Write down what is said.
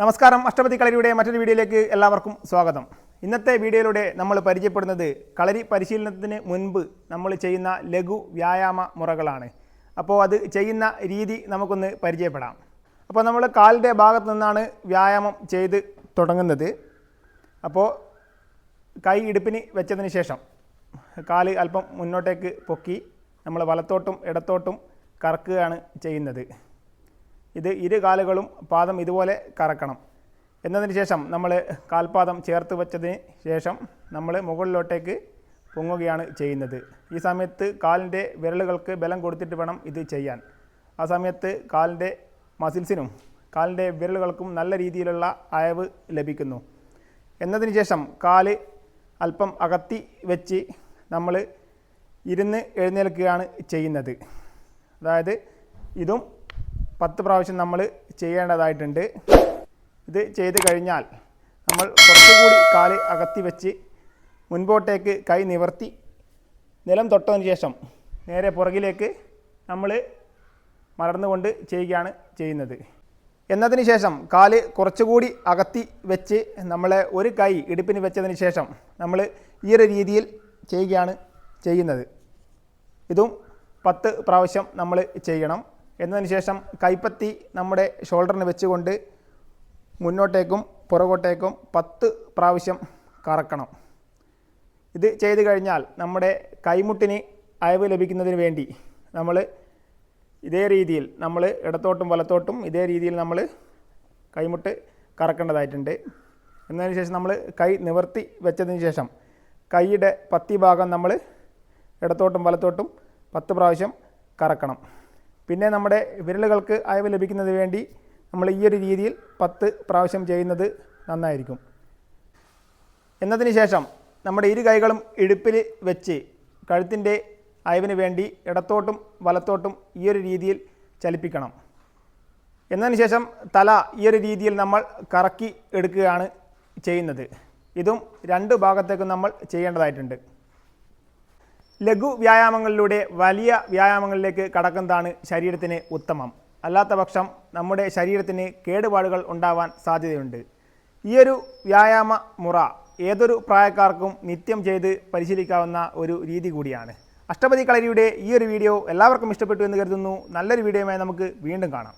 നമസ്കാരം. അഷ്ടപതി കളരിയുടെ മറ്റൊരു വീഡിയോയിലേക്ക് എല്ലാവർക്കും സ്വാഗതം. ഇന്നത്തെ വീഡിയോയിലൂടെ നമ്മൾ പരിചയപ്പെടുന്നത് കളരി പരിശീലനത്തിന് മുൻപ് നമ്മൾ ചെയ്യുന്ന ലഘു വ്യായാമ മുറകളാണ്. അപ്പോൾ അത് ചെയ്യുന്ന രീതി നമുക്കൊന്ന് പരിചയപ്പെടാം. അപ്പോൾ നമ്മൾ കാലിന്റെ ഭാഗത്ത് നിന്നാണ് വ്യായാമം ചെയ്ത് തുടങ്ങുന്നത്. അപ്പോൾ കൈ ഇടുപ്പിന് വെച്ചതിന് ശേഷം കാൽ അല്പം മുന്നോട്ടേക്ക് പൊക്കി നമ്മൾ വലത്തോട്ടും ഇടത്തോട്ടും കറക്കുകയാണ് ചെയ്യുന്നത്. ഇത് ഇരു കാലുകളും പാദം ഇതുപോലെ കറക്കണം. എന്നതിന് ശേഷം നമ്മൾ കാൽപാദം ചേർത്ത് വെച്ചതിന് ശേഷം നമ്മൾ മുകളിലോട്ടേക്ക് പൊങ്ങുകയാണ് ചെയ്യുന്നത്. ഈ സമയത്ത് കാലിന്റെ വിരലുകൾക്ക് ബലം കൊടുത്തിട്ട് വേണം ഇത് ചെയ്യാൻ. ആ സമയത്ത് കാലിന്റെ മസിൽസിനും കാലിന്റെ വിരലുകൾക്കും നല്ല രീതിയിലുള്ള അയവ് ലഭിക്കുന്നു. എന്നതിന് ശേഷം കാൽ അല്പം അകത്തി വെച്ച് നമ്മൾ ഇരുന്ന് എഴുന്നേൽക്കുകയാണ് ചെയ്യുന്നത്. അതായത് ഇതും പത്ത് പ്രാവശ്യം നമ്മൾ ചെയ്യേണ്ടതായിട്ടുണ്ട്. ഇത് ചെയ്ത് കഴിഞ്ഞാൽ നമ്മൾ കുറച്ചുകൂടി കാൽ അകത്തി വെച്ച് മുൻപോട്ടേക്ക് കൈ നിവർത്തി നിലം തൊട്ടതിന് ശേഷം നേരെ പുറകിലേക്ക് നമ്മൾ മലർന്നുകൊണ്ട് ചെയ്യുകയാണ് ചെയ്യുന്നത്. എന്നതിന് ശേഷം കാൽ കുറച്ചുകൂടി അകത്തി വെച്ച് നമ്മളെ ഒരു കൈ ഇടുപ്പിന് വെച്ചതിന് ശേഷം നമ്മൾ ഈ ഒരു രീതിയിൽ ചെയ്യുകയാണ് ചെയ്യുന്നത്. ഇതും പത്ത് പ്രാവശ്യം നമ്മൾ ചെയ്യണം. എന്നതിന് ശേഷം കൈപ്പത്തി നമ്മുടെ ഷോൾഡറിന് വെച്ചുകൊണ്ട് മുന്നോട്ടേക്കും പുറകോട്ടേക്കും പത്ത് പ്രാവശ്യം കറക്കണം. ഇത് ചെയ്തു കഴിഞ്ഞാൽ നമ്മുടെ കൈമുട്ടിന് അയവ് ലഭിക്കുന്നതിന് വേണ്ടി നമ്മൾ ഇതേ രീതിയിൽ നമ്മൾ ഇടത്തോട്ടും വലത്തോട്ടും ഇതേ രീതിയിൽ നമ്മൾ കൈമുട്ട് കറക്കേണ്ടതായിട്ടുണ്ട്. എന്നതിന് ശേഷം നമ്മൾ കൈ നിവർത്തി വെച്ചതിന് ശേഷം കൈയുടെ പത്തി ഭാഗം നമ്മൾ ഇടത്തോട്ടും വലത്തോട്ടും പത്ത് പ്രാവശ്യം കറക്കണം. പിന്നെ നമ്മുടെ വിരലുകൾക്ക് അയവ് ലഭിക്കുന്നതിന് വേണ്ടി നമ്മൾ ഈ ഒരു രീതിയിൽ പത്ത് പ്രാവശ്യം ചെയ്യുന്നത് നന്നായിരിക്കും. എന്നതിന് ശേഷം നമ്മുടെ ഇരു കൈകളും ഇടുപ്പിൽ വെച്ച് കഴുത്തിന്റെ അയവിന് വേണ്ടി ഇടത്തോട്ടും വലത്തോട്ടും ഈ ഒരു രീതിയിൽ ചലിപ്പിക്കണം. എന്നതിന് ശേഷം തല ഈ ഒരു രീതിയിൽ നമ്മൾ കറക്കി എടുക്കുകയാണ് ചെയ്യുന്നത്. ഇതും രണ്ട് ഭാഗത്തേക്കും നമ്മൾ ചെയ്യേണ്ടതായിട്ടുണ്ട്. ലഘു വ്യായാമങ്ങളിലൂടെ വലിയ വ്യായാമങ്ങളിലേക്ക് കടക്കുന്നതാണ് ശരീരത്തിന് ഉത്തമം. അല്ലാത്ത പക്ഷം നമ്മുടെ ശരീരത്തിന് കേടുപാടുകൾ ഉണ്ടാവാൻ സാധ്യതയുണ്ട്. ഈയൊരു വ്യായാമ മുറ ഏതൊരു പ്രായക്കാർക്കും നിത്യം ചെയ്ത് പരിശീലിക്കാവുന്ന ഒരു രീതി കൂടിയാണ്. അഷ്ടപതി കളരിയുടെ ഈ ഒരു വീഡിയോ എല്ലാവർക്കും ഇഷ്ടപ്പെട്ടു എന്ന് കരുതുന്നു. നല്ലൊരു വീഡിയോയുമായി നമുക്ക് വീണ്ടും കാണാം.